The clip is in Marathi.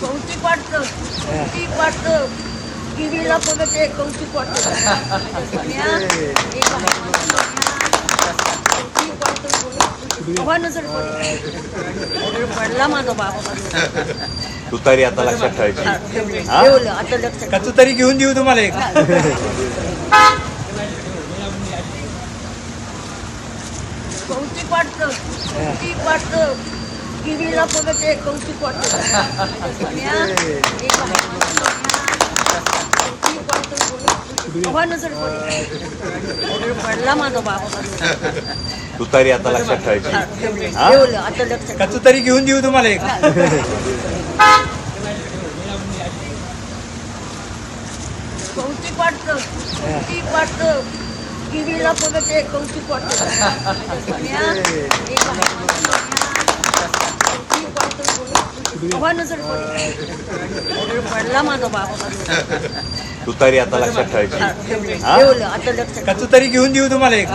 कौतिक वाटतं कौतिक वाटतं. टीव्हीला बघत ते कौतिक वाटतं. सोन्या, एक आहे. कौतिक वाटतं. हवा नजर पडली. माझा बाबा. तुतारी आता लक्षात ठेवायची. आता लक्षात का तू तरी घेऊन देऊ तुम्हाला एक. कौतिक वाटतं कौतिक वाटतं टीव्हीला बघत ते कौतिक वाटतं सोन्या, एक आहे. कौतिक वाटतं. हवा नजर पडली. पडला माझा बाबा तुतारी आता लक्षात ठेवायची हा? ठेवलं आता लक्षात का तू तरी घेऊन देऊ तुम्हाला एक कौतिक वाटतं कौतिक वाटतं टीव्हीला बघत ते कौतिक वाटतं. पडली. माझा बाबा तुतारी आता लक्षात ठेवायची. हा? आता लक्षात का तू तरी घेऊन देऊ तुम्हाला एक?